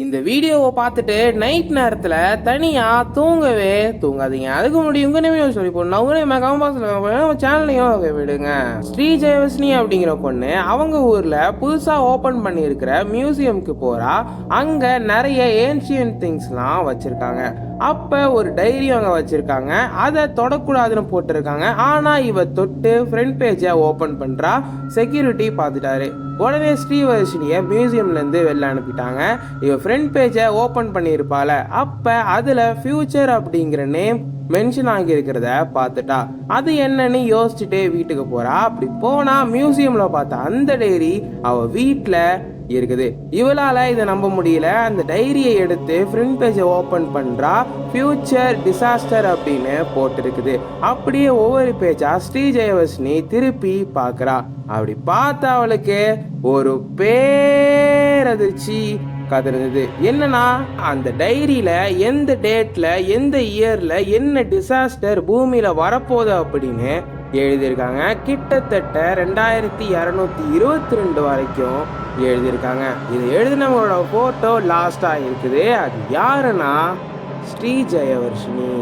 இந்த வீடியோவை பார்த்துட்டு நைட் நேரத்தில் தனியாக தூங்கவே தூங்காதீங்க. அதுக்கு முன்னாடி உங்க நேமையும் சொல்லி போடணும். அவங்க நேம கமெண்ட் சேனல்லையும் விடுங்க. ஸ்ரீ ஜெயவஸ்னி அப்படிங்கிற பொண்ணு அவங்க ஊரில் புதுசாக ஓப்பன் பண்ணியிருக்கிற மியூசியம்க்கு போகிறா அங்கே நிறைய ஏன்ஷியன் திங்ஸ்லாம் வச்சுருக்காங்க. அப்போ ஒரு டைரியும் அவங்க வச்சுருக்காங்க. அதை தொடக்கூடாதுன்னு போட்டிருக்காங்க. ஆனால் இவ தொட்டு ஃப்ரண்ட் பேஜை ஓப்பன் பண்ணுறா செக்யூரிட்டி பார்த்துட்டாரு. உடனே ஸ்ரீவர்ஷினியை மியூசியம்லேருந்து வெளில அனுப்பிட்டாங்க. இவ ஃப்ரண்ட் பேஜை ஓப்பன் பண்ணியிருப்பால அப்போ அதில் ஃப்யூச்சர் அப்படிங்கிற நேம் மென்ஷன் ஆகியிருக்கிறத பார்த்துட்டா. அது என்னன்னு யோசிச்சுட்டே வீட்டுக்கு போகிறா அப்படி போனால் மியூசியமில் பார்த்த அந்த டைரி அவள் வீட்டில் இருக்குது இவளால் இதை நம்ப முடியல. அந்த டைரியை எடுத்து ஃப்ரண்ட் பேஜை ஓப்பன் பண்ணுறா ஃபியூச்சர் டிசாஸ்டர் அப்படின்னு போட்டிருக்குது. அப்படியே ஒவ்வொரு பேஜா ஸ்ரீ ஜெயவர்ஷினி திருப்பி பார்க்குறா. அப்படி பார்த்தா அவளுக்கு ஒரு பேரதிர்ச்சி கதிர்ந்தது என்னன்னா அந்த டைரியில எந்த டேட்ல எந்த இயர்ல என்ன டிசாஸ்டர் பூமியில வரப்போகுது அப்படின்னு எழுதியிருக்காங்க. கிட்டத்தட்ட ரெண்டாயிரத்தி இரநூத்தி இருபத்தி ரெண்டு வரைக்கும் எழுதியிருக்காங்க. இது எழுதினவங்களோட ஃபோட்டோ லாஸ்டாக இருக்குது. அது யாருன்னா ஸ்ரீ ஜெயவர்ஷினி.